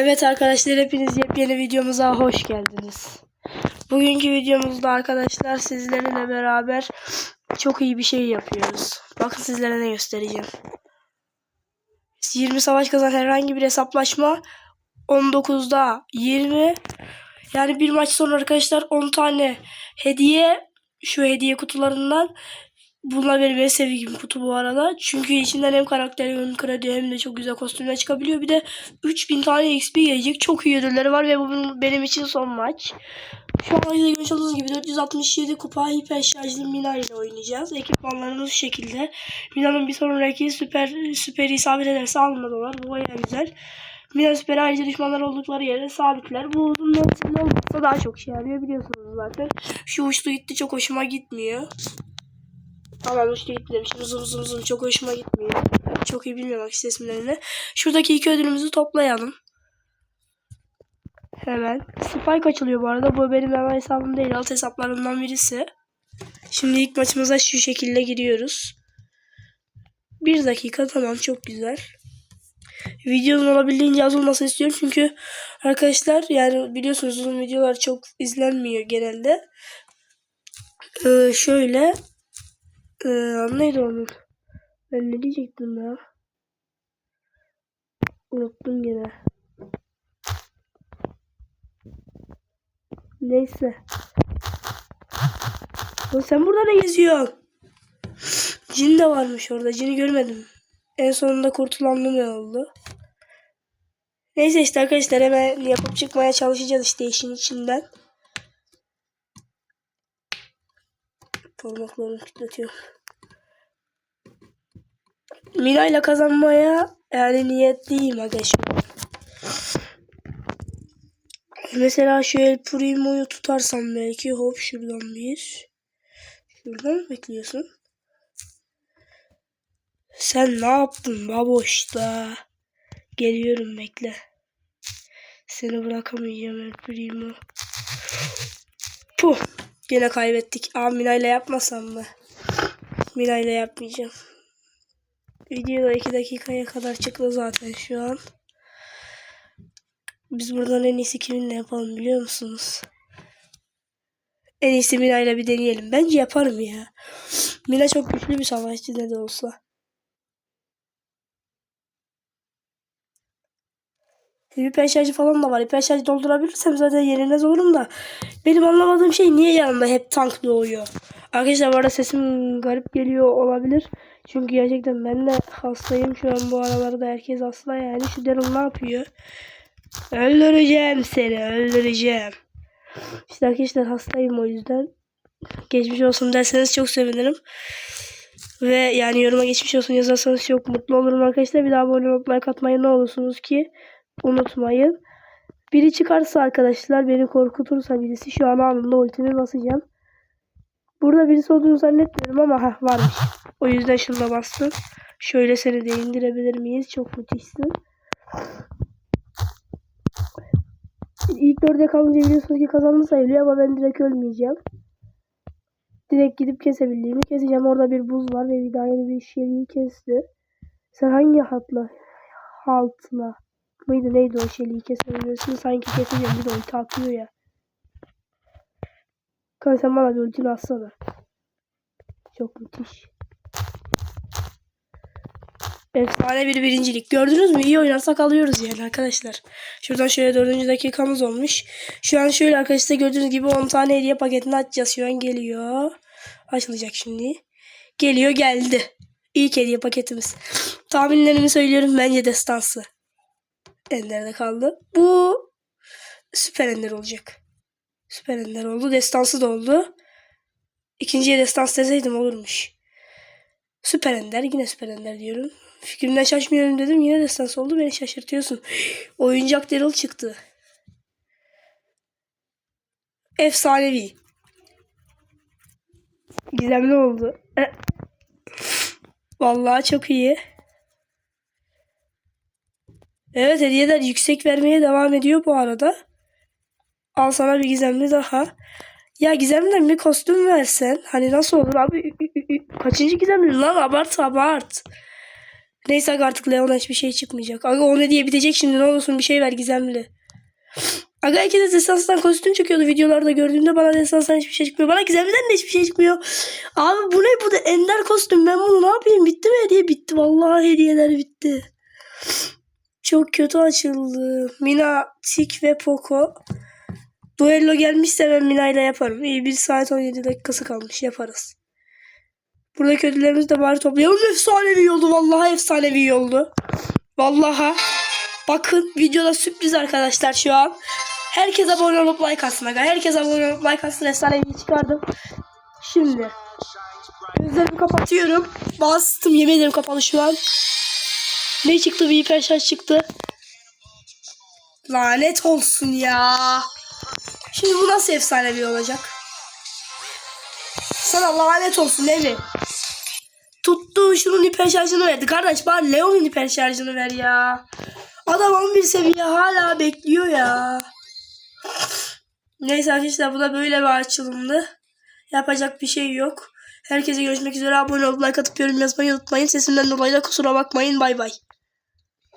Evet arkadaşlar hepiniz yepyeni videomuza hoş geldiniz. Bugünkü videomuzda arkadaşlar sizlerle beraber çok iyi bir şey yapıyoruz. Bakın sizlere ne göstereceğim. 20 savaş kazan herhangi bir hesaplaşma 19'da 20 yani bir maç sonra arkadaşlar 10 tane hediye şu hediye kutularından Bunlar benim en sevdiğim kutu bu arada. Çünkü içinden hem karakter hem kredi hem de çok güzel kostümler çıkabiliyor. Bir de 3000 tane XP gelecek. Çok iyi ödülleri var ve bu benim için son maç. Şu an işte görmüş olduğunuz gibi 467 kupa hiper şarjlı Mina ile oynayacağız. Ekipmanlarımız şu şekilde. Mina'nın bir sonraki süper süper isabet ederse almadılar. Bu bayağı güzel. Mina süper ayrıca düşmanlar oldukları yere sabitler. Bu uzun menzilli olmasa daha çok şey yarıyor biliyorsunuz zaten. Şu uçlu gitti çok hoşuma gitmiyor. Tamam işte gitmemişim. Zım zım zım çok hoşuma gitmiyor. Çok iyi bilmiyorum işte isimlerini. Şuradaki iki ödülümüzü toplayalım. Hemen. Spike açılıyor bu arada. Bu benim ana hesabım değil. Alt hesaplarımdan birisi. Şimdi ilk maçımıza şu şekilde giriyoruz. Bir dakika tamam çok güzel. Videonun olabildiğince az olmasını istiyorum çünkü arkadaşlar yani biliyorsunuz uzun videolar çok izlenmiyor genelde. Ee, şöyle ee, neydi onun? Ben ne diyecektim ya? Unuttum yine. Neyse. Oğlum sen burada ne geziyorsun? Cin de varmış orada. Cini görmedim. En sonunda kurtulanlı ne oldu? Neyse işte arkadaşlar hemen yapıp çıkmaya çalışacağız işte işin içinden. Parmaklarını kütletiyor. Mina ile kazanmaya yani niyetliyim arkadaşlar. Mesela şu El Primo'yu tutarsam belki hop şuradan bir. Şuradan bekliyorsun? Sen ne yaptın baboşta? Geliyorum bekle. Seni bırakamayacağım El Primo. Puh. Yine kaybettik. Aa Mina yapmasam mı? Mina ile yapmayacağım. Videoda 2 dakikaya kadar çıktı zaten şu an. Biz buradan en iyisi kiminle yapalım biliyor musunuz? En iyisi Mina ile bir deneyelim. Bence yaparım ya. Mina çok güçlü bir savaşçı ne de olsa. Hiper şarjı falan da var. Hiper şarjı doldurabilirsem zaten yenilmez olurum da. Benim anlamadığım şey niye yanımda hep tank doğuyor. Arkadaşlar bu arada sesim garip geliyor olabilir. Çünkü gerçekten ben de hastayım. Şu an bu aralarda herkes hasta yani. Şu Daryl ne yapıyor? Öldüreceğim seni öldüreceğim. İşte arkadaşlar hastayım o yüzden. Geçmiş olsun derseniz çok sevinirim. Ve yani yoruma geçmiş olsun yazarsanız çok mutlu olurum arkadaşlar. Bir daha abone olup like atmayı ne olursunuz ki unutmayın. Biri çıkarsa arkadaşlar beni korkutursa birisi şu an anında ultimi basacağım. Burada birisi olduğunu zannetmiyorum ama heh, varmış. O yüzden şuna bastım. Şöyle seni de indirebilir miyiz? Çok müthişsin. İlk dörde kalınca biliyorsunuz ki kazandı sayılıyor ama ben direkt ölmeyeceğim. Direkt gidip kesebildiğimi keseceğim. Orada bir buz var ve bir yeni bir şeyi kesti. Sen hangi hatla? Haltla mıydı neydi o şeyliği kesebiliyorsun sanki keseceğim bir de ulti atıyor ya. Kanka sen bana bir ultini atsana. Çok müthiş. Efsane bir birincilik. Gördünüz mü? İyi oynarsak alıyoruz yani arkadaşlar. Şuradan şöyle dördüncü dakikamız olmuş. Şu an şöyle arkadaşlar gördüğünüz gibi 10 tane hediye paketini açacağız. Şu an geliyor. Açılacak şimdi. Geliyor geldi. İlk hediye paketimiz. Tahminlerimi söylüyorum. Bence destansı. Ender'de kaldı. Bu süper ender olacak. Süper ender oldu. Destansı da oldu. İkinciye destans deseydim olurmuş. Süper ender. Yine süper ender diyorum. Fikrimden şaşmıyorum dedim. Yine destans oldu. Beni şaşırtıyorsun. Oyuncak Daryl çıktı. Efsanevi. Gizemli oldu. E. Vallahi çok iyi. Evet hediyeler yüksek vermeye devam ediyor bu arada. Al sana bir gizemli daha. Ya gizemliden bir kostüm versen. Hani nasıl olur abi? Kaçıncı gizemli lan abart abart. Neyse aga artık Leon'a hiçbir şey çıkmayacak. Aga o ne diye bitecek şimdi ne olursun bir şey ver gizemli. Aga herkes desanstan kostüm çıkıyordu videolarda gördüğümde bana desanstan hiçbir şey çıkmıyor. Bana gizemliden de hiçbir şey çıkmıyor. Abi bu ne bu da ender kostüm ben bunu ne yapayım bitti mi hediye bitti. Vallahi hediyeler bitti. Çok kötü açıldı. Mina, Tik ve Poco. Duello gelmişse ben Mina ile yaparım. İyi 1 saat 17 dakikası kalmış yaparız. Buradaki ödüllerimizi de bari toplayalım. Efsanevi oldu. Vallahi efsanevi oldu. Vallahi. Bakın videoda sürpriz arkadaşlar şu an. Herkes abone olup like atsın. Herkes abone olup like atsın. Efsanevi çıkardım. Şimdi. Gözlerimi kapatıyorum. Bastım. Yemin ederim kapalı şu an. Ne çıktı? Bir hiper şarj çıktı. Lanet olsun ya. Şimdi bu nasıl efsanevi olacak? Sana lanet olsun Levi. Tuttu şunun hiper şarjını verdi. Kardeş bari Leon'un hiper şarjını ver ya. Adam 11 seviye hala bekliyor ya. Neyse arkadaşlar bu da böyle bir açılımdı. Yapacak bir şey yok. Herkese görüşmek üzere. Abone olup like atıp yorum yazmayı unutmayın. Sesimden dolayı da kusura bakmayın. Bay bay.